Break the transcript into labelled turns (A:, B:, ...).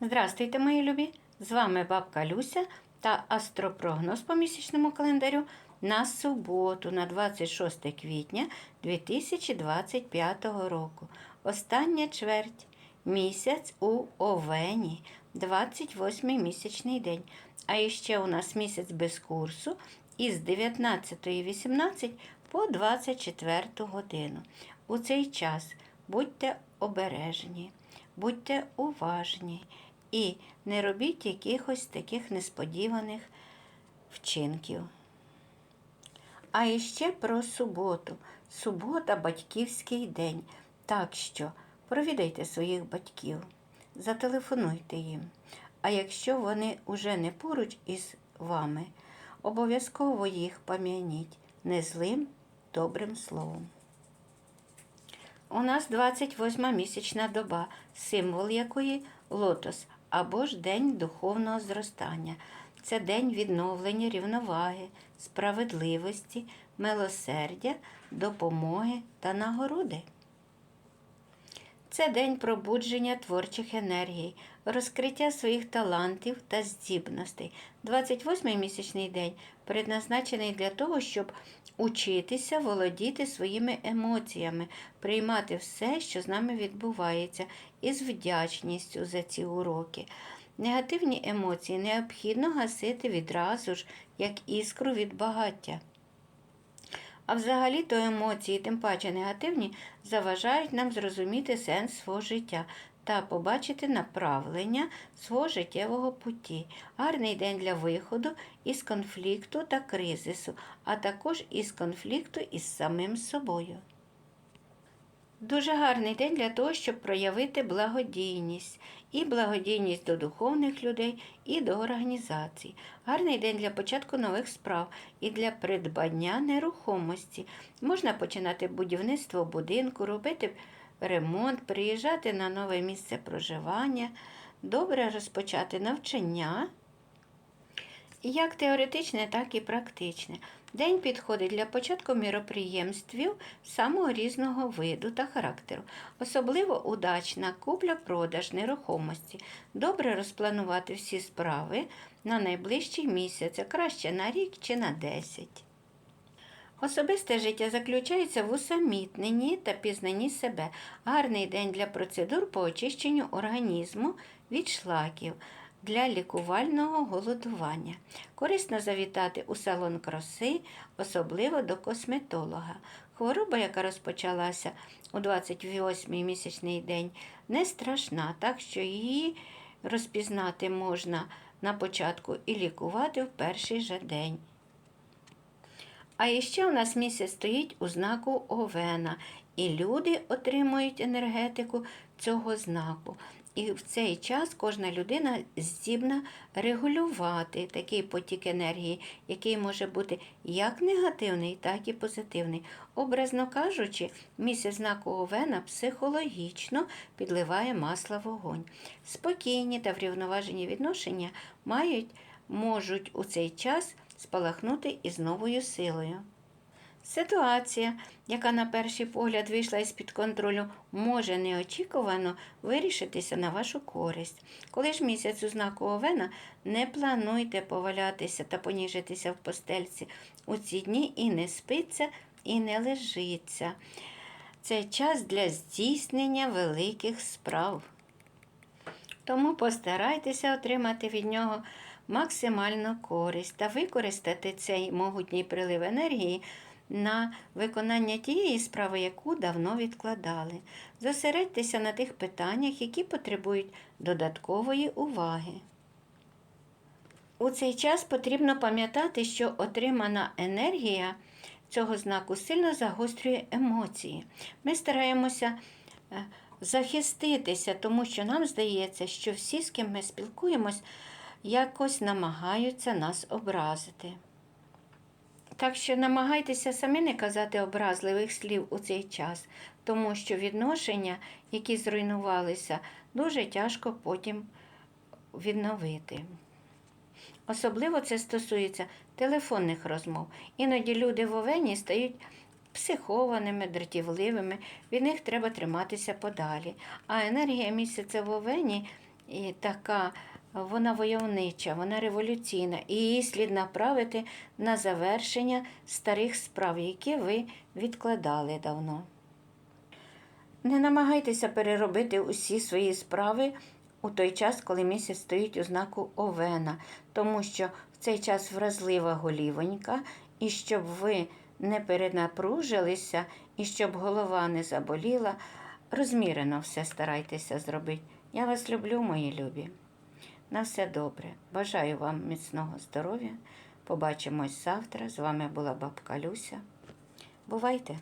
A: Здравствуйте, мої любі! З вами бабка Люся та астропрогноз по місячному календарю на суботу, на 26 квітня 2025 року. Остання чверть. Місяць у Овені, 28 місячний день. А іще у нас місяць без курсу із 19.18 по 24 годину. У цей час будьте обережні, будьте уважні і не робіть якихось таких несподіваних вчинків. А іще про суботу. Субота батьківський день. Так що провідайте своїх батьків, зателефонуйте їм. А якщо вони уже не поруч із вами, обов'язково їх пам'яніть не злим, добрим словом. У нас 28 місячна доба, символ якої лотос або ж день духовного зростання. Це день відновлення рівноваги, справедливості, милосердя, допомоги та нагороди. Це день пробудження творчих енергій, розкриття своїх талантів та здібностей. 28-й місячний день предназначений для того, щоб учитися володіти своїми емоціями, приймати все, що з нами відбувається, із вдячністю за ці уроки. Негативні емоції необхідно гасити відразу ж, як іскру від багаття. А взагалі то емоції, тим паче негативні, заважають нам зрозуміти сенс свого життя та побачити направлення свого життєвого путі. Гарний день для виходу із конфлікту та кризису, а також із конфлікту із самим собою. Дуже гарний день для того, щоб проявити благодійність і благодійність до духовних людей і до організацій. Гарний день для початку нових справ і для придбання нерухомості. Можна починати будівництво будинку, робити ремонт, приїжджати на нове місце проживання, добре розпочати навчання. Як теоретичне, так і практичне. День підходить для початку міроприємствів самого різного виду та характеру. Особливо удачна купля-продаж нерухомості. Добре розпланувати всі справи на найближчий місяць, а краще на рік чи на 10. Особисте життя заключається в усамітненні та пізнанні себе. Гарний день для процедур по очищенню організму від шлаків для лікувального голодування. Корисно завітати у салон краси, особливо до косметолога. Хвороба, яка розпочалася у 28-й місячний день, не страшна, так що її розпізнати можна на початку і лікувати в перший же день. А іще у нас місяць стоїть у знаку Овена, і люди отримують енергетику цього знаку. І в цей час кожна людина здібна регулювати такий потік енергії, який може бути як негативний, так і позитивний. Образно кажучи, місяць знаку Овена психологічно підливає масло вогонь. Спокійні та врівноважені відношення мають, можуть у цей час спалахнути із новою силою. Ситуація, яка на перший погляд вийшла із-під контролю, може неочікувано вирішитися на вашу користь. Коли ж місяць у знаку Овена, не плануйте повалятися та поніжитися в постельці. У ці дні і не спиться, і не лежиться. Це час для здійснення великих справ. Тому постарайтеся отримати від нього максимальну користь та використати цей могутній прилив енергії на виконання тієї справи, яку давно відкладали. Зосередьтеся на тих питаннях, які потребують додаткової уваги. У цей час потрібно пам'ятати, що отримана енергія цього знаку сильно загострює емоції. Ми стараємося е, захиститися, тому що нам здається, що всі, з ким ми спілкуємось, якось намагаються нас образити. Так що намагайтеся самі не казати образливих слів у цей час, тому що відношення, які зруйнувалися, дуже тяжко потім відновити. Особливо це стосується телефонних розмов. Іноді люди в овені стають психованими, дратівливими, від них треба триматися подалі. А енергія місяця в овені і така, вона войовнича, вона революційна, і її слід направити на завершення старих справ, які ви відкладали давно. Не намагайтеся переробити усі свої справи у той час, коли місяць стоїть у знаку Овена, тому що в цей час вразлива голівонька, і щоб ви не перенапружилися, і щоб голова не заболіла, розмірено все старайтеся зробити. Я вас люблю, мої любі. На все добре. Бажаю вам міцного здоров'я. Побачимось завтра. З вами була бабка Люся. Бувайте!